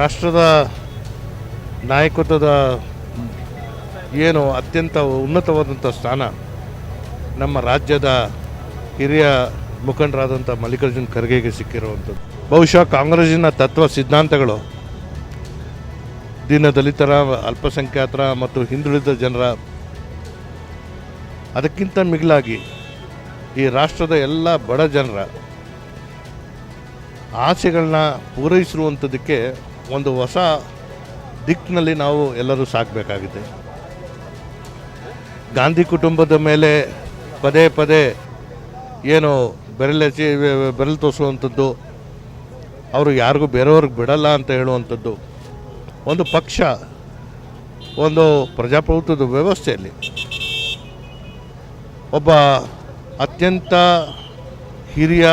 ರಾಷ್ಟ್ರದ ನಾಯಕತ್ವದ ಏನು ಅತ್ಯಂತ ಉನ್ನತವಾದಂಥ ಸ್ಥಾನ ನಮ್ಮ ರಾಜ್ಯದ ಹಿರಿಯ ಮುಖಂಡರಾದಂಥ ಮಲ್ಲಿಕಾರ್ಜುನ್ ಖರ್ಗೆಗೆ ಸಿಕ್ಕಿರುವಂಥದ್ದು. ಬಹುಶಃ ಕಾಂಗ್ರೆಸ್ಸಿನ ತತ್ವ ಸಿದ್ಧಾಂತಗಳು ದೀನ ದಲಿತರ ಅಲ್ಪಸಂಖ್ಯಾತರ ಮತ್ತು ಹಿಂದುಳಿದ ಜನರ ಅದಕ್ಕಿಂತ ಮಿಗಿಲಾಗಿ ಈ ರಾಷ್ಟ್ರದ ಎಲ್ಲ ಬಡ ಜನರ ಆಸೆಗಳನ್ನ ಪೂರೈಸಿರುವಂಥದ್ದಕ್ಕೆ ಒಂದು ಹೊಸ ದಿಕ್ಕಿನಲ್ಲಿ ನಾವು ಎಲ್ಲರೂ ಸಾಕಬೇಕಾಗಿದೆ. ಗಾಂಧಿ ಕುಟುಂಬದ ಮೇಲೆ ಪದೇ ಪದೇ ಏನು ಬೆರಳೆಚ್ಚಿ ಬೆರಳು ತೋರಿಸುವಂಥದ್ದು, ಅವರು ಯಾರಿಗೂ ಬೇರೆಯವ್ರಿಗೆ ಬಿಡಲ್ಲ ಅಂತ ಹೇಳುವಂಥದ್ದು, ಒಂದು ಪಕ್ಷ, ಒಂದು ಪ್ರಜಾಪ್ರಭುತ್ವದ ವ್ಯವಸ್ಥೆಯಲ್ಲಿ ಒಬ್ಬ ಅತ್ಯಂತ ಹಿರಿಯ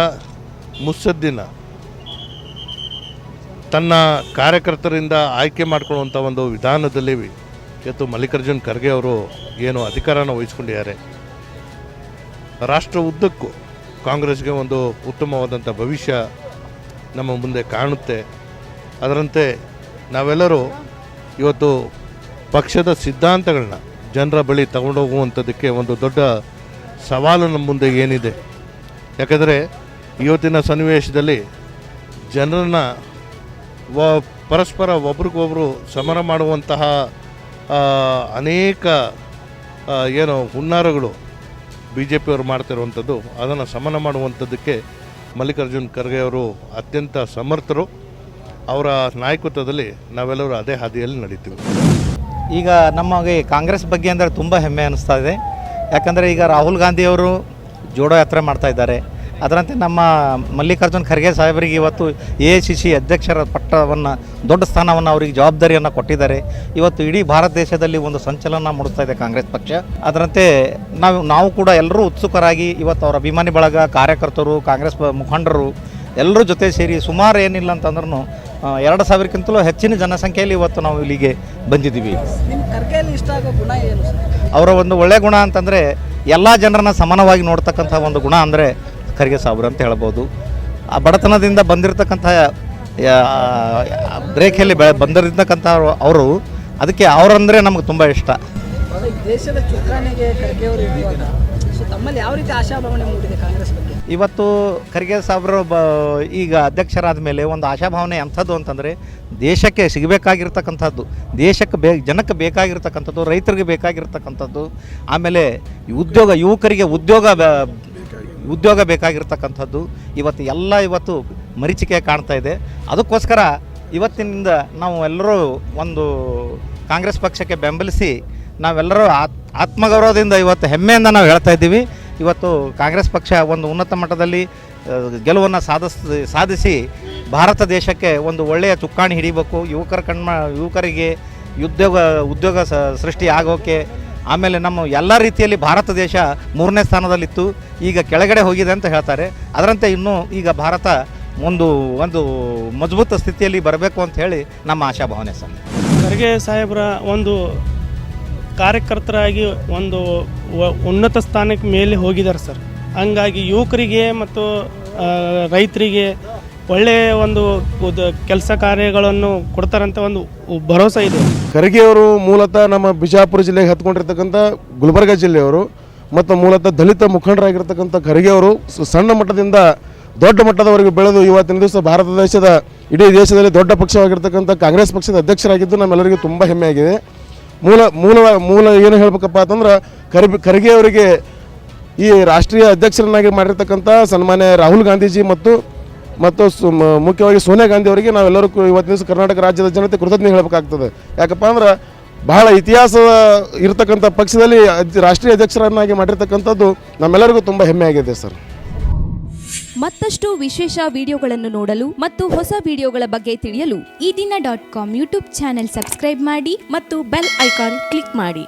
ಮುತ್ಸದ್ದಿನ ತನ್ನ ಕಾರ್ಯಕರ್ತರಿಂದ ಆಯ್ಕೆ ಮಾಡಿಕೊಳ್ಳುವಂಥ ಒಂದು ವಿಧಾನದಲ್ಲಿ ಇವತ್ತು ಮಲ್ಲಿಕಾರ್ಜುನ್ ಖರ್ಗೆ ಅವರು ಏನು ಅಧಿಕಾರನ ವಹಿಸ್ಕೊಂಡಿದ್ದಾರೆ. ರಾಷ್ಟ್ರ ಉದ್ದಕ್ಕೂ ಕಾಂಗ್ರೆಸ್ಗೆ ಒಂದು ಉತ್ತಮವಾದಂಥ ಭವಿಷ್ಯ ನಮ್ಮ ಮುಂದೆ ಕಾಣುತ್ತೆ. ಅದರಂತೆ ನಾವೆಲ್ಲರೂ ಇವತ್ತು ಪಕ್ಷದ ಸಿದ್ಧಾಂತಗಳನ್ನ ಜನರ ಬಳಿ ತಗೊಂಡೋಗುವಂಥದ್ದಕ್ಕೆ ಒಂದು ದೊಡ್ಡ ಸವಾಲು ನಮ್ಮ ಮುಂದೆ ಏನಿದೆ. ಯಾಕಂದರೆ ಇವತ್ತಿನ ಸನ್ನಿವೇಶದಲ್ಲಿ ಜನರನ್ನ ವ ಪರಸ್ಪರ ಒಬ್ರಿಗೊಬ್ರು ಸಮರ ಮಾಡುವಂತಹ ಅನೇಕ ಏನು ಹುನ್ನಾರಗಳು ಬಿ ಜೆ ಪಿಯವರು ಮಾಡ್ತಿರುವಂಥದ್ದು. ಅದನ್ನು ಸಮನ ಮಾಡುವಂಥದ್ದಕ್ಕೆ ಮಲ್ಲಿಕಾರ್ಜುನ್ ಖರ್ಗೆ ಅವರು ಅತ್ಯಂತ ಸಮರ್ಥರು. ಅವರ ನಾಯಕತ್ವದಲ್ಲಿ ನಾವೆಲ್ಲರೂ ಅದೇ ಹಾದಿಯಲ್ಲಿ ನಡೀತೀವಿ. ಈಗ ನಮಗೆ ಕಾಂಗ್ರೆಸ್ ಬಗ್ಗೆ ಅಂದರೆ ತುಂಬ ಹೆಮ್ಮೆ ಅನ್ನಿಸ್ತಾ ಇದೆ. ಯಾಕಂದರೆ ಈಗ ರಾಹುಲ್ ಗಾಂಧಿಯವರು ಜೋಡೋ ಯಾತ್ರೆ ಮಾಡ್ತಾ ಇದ್ದಾರೆ. ಅದರಂತೆ ನಮ್ಮ ಮಲ್ಲಿಕಾರ್ಜುನ್ ಖರ್ಗೆ ಸಾಹೇಬರಿಗೆ ಇವತ್ತು ಎ ಸಿ ಸಿ ಅಧ್ಯಕ್ಷರ ಪಟ್ಟವನ್ನು ದೊಡ್ಡ ಸ್ಥಾನವನ್ನು ಅವರಿಗೆ ಜವಾಬ್ದಾರಿಯನ್ನು ಕೊಟ್ಟಿದ್ದಾರೆ. ಇವತ್ತು ಇಡೀ ಭಾರತ ದೇಶದಲ್ಲಿ ಒಂದು ಸಂಚಲನ ಮೂಡಿಸ್ತಾ ಇದೆ ಕಾಂಗ್ರೆಸ್ ಪಕ್ಷ. ಅದರಂತೆ ನಾವು ನಾವು ಕೂಡ ಎಲ್ಲರೂ ಉತ್ಸುಕರಾಗಿ ಇವತ್ತು ಅವರ ಅಭಿಮಾನಿ ಬಳಗ ಕಾರ್ಯಕರ್ತರು ಕಾಂಗ್ರೆಸ್ ಮುಖಂಡರು ಎಲ್ಲರೂ ಜೊತೆ ಸೇರಿ ಸುಮಾರು ಏನಿಲ್ಲ ಅಂತಂದ್ರೂ ಎರಡು ಸಾವಿರಕ್ಕಿಂತಲೂ ಹೆಚ್ಚಿನ ಜನಸಂಖ್ಯೆಯಲ್ಲಿ ಇವತ್ತು ನಾವು ಇಲ್ಲಿಗೆ ಬಂದಿದ್ದೀವಿ. ಅವರ ಒಂದು ಒಳ್ಳೆಯ ಗುಣ ಅಂತಂದರೆ ಎಲ್ಲ ಜನರನ್ನ ಸಮಾನವಾಗಿ ನೋಡ್ತಕ್ಕಂಥ ಒಂದು ಗುಣ ಅಂದರೆ ಖರ್ಗೆ ಸಾಬ್ರು ಅಂತ ಹೇಳ್ಬೋದು. ಆ ಬಡತನದಿಂದ ಬಂದಿರತಕ್ಕಂಥ ರೇಖೆಯಲ್ಲಿ ಬೆ ಬಂದಿರತಕ್ಕಂಥ ಅವರು ಅದಕ್ಕೆ ಅವರಂದರೆ ನಮಗೆ ತುಂಬ ಇಷ್ಟ. ಸೊ ದೇಶದ ಚುಕ್ಕಾಣಿಗೆ ಖರ್ಗೆ ಅವರು ಸೊ ತಮ್ಮಲ್ಲಿ ಯಾವ ರೀತಿ ಆಶಾಭಾವನೆ ಮೂಡಿದೆ ಕಾಂಗ್ರೆಸ್ ಬಗ್ಗೆ? ಇವತ್ತು ಖರ್ಗೆ ಸಾಬ್ರು ಬ ಈಗ ಅಧ್ಯಕ್ಷರಾದ ಮೇಲೆ ಒಂದು ಆಶಾಭಾವನೆ ಎಂಥದ್ದು ಅಂತಂದರೆ ದೇಶಕ್ಕೆ ಸಿಗಬೇಕಾಗಿರ್ತಕ್ಕಂಥದ್ದು ದೇಶಕ್ಕೆ ಬೇ ಜನಕ್ಕೆ ಬೇಕಾಗಿರ್ತಕ್ಕಂಥದ್ದು ರೈತರಿಗೆ ಬೇಕಾಗಿರ್ತಕ್ಕಂಥದ್ದು ಆಮೇಲೆ ಉದ್ಯೋಗ ಯುವಕರಿಗೆ ಉದ್ಯೋಗ ಉದ್ಯೋಗ ಬೇಕಾಗಿರ್ತಕ್ಕಂಥದ್ದು. ಇವತ್ತು ಎಲ್ಲ ಇವತ್ತು ಮರೀಚಿಕೆ ಕಾಣ್ತಾ ಇದೆ. ಅದಕ್ಕೋಸ್ಕರ ಇವತ್ತಿನಿಂದ ನಾವು ಎಲ್ಲರೂ ಒಂದು ಕಾಂಗ್ರೆಸ್ ಪಕ್ಷಕ್ಕೆ ಬೆಂಬಲಿಸಿ ನಾವೆಲ್ಲರೂ ಆತ್, ಆತ್ಮಗೌರವದಿಂದ ಇವತ್ತು ಹೆಮ್ಮೆಯಿಂದ ನಾವು ಹೇಳ್ತಾ ಇದ್ದೀವಿ. ಇವತ್ತು ಕಾಂಗ್ರೆಸ್ ಪಕ್ಷ ಒಂದು ಉನ್ನತ ಮಟ್ಟದಲ್ಲಿ ಗೆಲುವನ್ನು ಸಾಧಿಸ್, ಸಾಧಿಸಿ ಭಾರತ ದೇಶಕ್ಕೆ ಒಂದು ಒಳ್ಳೆಯ ಚುಕ್ಕಾಣಿ ಹಿಡಿಬೇಕು. ಯುವಕರ ಕಣ್ಮ, ಯುವಕರಿಗೆ ಉದ್ಯೋಗ ಉದ್ಯೋಗ ಸೃಷ್ಟಿ ಆಗೋಕ್ಕೆ ಆಮೇಲೆ ನಮ್ಮ ಎಲ್ಲ ರೀತಿಯಲ್ಲಿ ಭಾರತ ದೇಶ ಮೂರನೇ ಸ್ಥಾನದಲ್ಲಿತ್ತು. ಈಗ ಕೆಳಗಡೆ ಹೋಗಿದೆ ಅಂತ ಹೇಳ್ತಾರೆ. ಅದರಂತೆ ಇನ್ನೂ ಈಗ ಭಾರತ ಒಂದು ಒಂದು ಮಜಬೂತ ಸ್ಥಿತಿಯಲ್ಲಿ ಬರಬೇಕು ಅಂತ ಹೇಳಿ ನಮ್ಮ ಆಶಾಭಾವನೆ ಸರ್. ಖರ್ಗೆ ಸಾಹೇಬರ ಒಂದು ಕಾರ್ಯಕರ್ತರಾಗಿ ಒಂದು ಉನ್ನತ ಸ್ಥಾನಕ್ಕೆ ಮೇಲೆ ಹೋಗಿದ್ದಾರೆ ಸರ್. ಹಂಗಾಗಿ ಯುವಕರಿಗೆ ಮತ್ತು ರೈತರಿಗೆ ಒಳ್ಳೆಯ ಒಂದು ಕೆಲಸ ಕಾರ್ಯಗಳನ್ನು ಕೊಡ್ತಾರಂತ ಒಂದು ಭರವಸೆ ಇದೆ. ಖರ್ಗೆ ಅವರು ಮೂಲತಃ ನಮ್ಮ ಬಿಜಾಪುರ ಜಿಲ್ಲೆಗೆ ಹತ್ಕೊಂಡಿರ್ತಕ್ಕಂಥ ಗುಲ್ಬರ್ಗ ಜಿಲ್ಲೆಯವರು ಮತ್ತು ಮೂಲತಃ ದಲಿತ ಮುಖಂಡರಾಗಿರ್ತಕ್ಕಂಥ ಖರ್ಗೆ ಅವರು ಸಣ್ಣ ಮಟ್ಟದಿಂದ ದೊಡ್ಡ ಮಟ್ಟದವರೆಗೆ ಬೆಳೆದು ಇವತ್ತಿನ ದಿವಸ ಭಾರತ ದೇಶದ ಇಡೀ ದೇಶದಲ್ಲಿ ದೊಡ್ಡ ಪಕ್ಷವಾಗಿರ್ತಕ್ಕಂಥ ಕಾಂಗ್ರೆಸ್ ಪಕ್ಷದ ಅಧ್ಯಕ್ಷರಾಗಿದ್ದು ನಮ್ಮೆಲ್ಲರಿಗೂ ತುಂಬ ಹೆಮ್ಮೆಯಾಗಿದೆ ಮೂಲ ಮೂಲ ಮೂಲ ಏನು ಹೇಳ್ಬೇಕಪ್ಪ ಅಂತಂದ್ರೆ ಖರ್ಬಿ, ಖರ್ಗೆ ಅವರಿಗೆ ಈ ರಾಷ್ಟ್ರೀಯ ಅಧ್ಯಕ್ಷರನ್ನಾಗಿ ಮಾಡಿರ್ತಕ್ಕಂಥ ಸನ್ಮಾನ್ಯ ರಾಹುಲ್ ಗಾಂಧೀಜಿ ಮತ್ತು ಮತ್ತು ಮುಖ್ಯವಾಗಿ ಸೋನಿಯಾ ಗಾಂಧಿ ಅವರಿಗೆ ನಾವೆಲ್ಲರೂ ಇವತ್ತಿನ ದಿವಸ ಕರ್ನಾಟಕ ರಾಜ್ಯದ ಜನತೆ ಕೃತಜ್ಞತೆ ಹೇಳಬೇಕಾಗ್ತದೆ. ಯಾಕಪ್ಪ ಅಂದ್ರೆ ಬಹಳ ಇತಿಹಾಸ ಇರತಕ್ಕಂಥ ಪಕ್ಷದಲ್ಲಿ ರಾಷ್ಟ್ರೀಯ ಅಧ್ಯಕ್ಷರನ್ನಾಗಿ ಮಾಡಿರ್ತಕ್ಕಂಥದ್ದು ನಮ್ಮೆಲ್ಲರಿಗೂ ತುಂಬ ಹೆಮ್ಮೆ ಆಗಿದೆ ಸರ್. ಮತ್ತಷ್ಟು ವಿಶೇಷ ವಿಡಿಯೋಗಳನ್ನು ನೋಡಲು ಮತ್ತು ಹೊಸ ವಿಡಿಯೋಗಳ ಬಗ್ಗೆ ತಿಳಿಯಲು Ee Dina dot com YouTube channel subscribe ಮಾಡಿ ಮತ್ತು ಬೆಲ್ ಐಕಾನ್ ಕ್ಲಿಕ್ ಮಾಡಿ.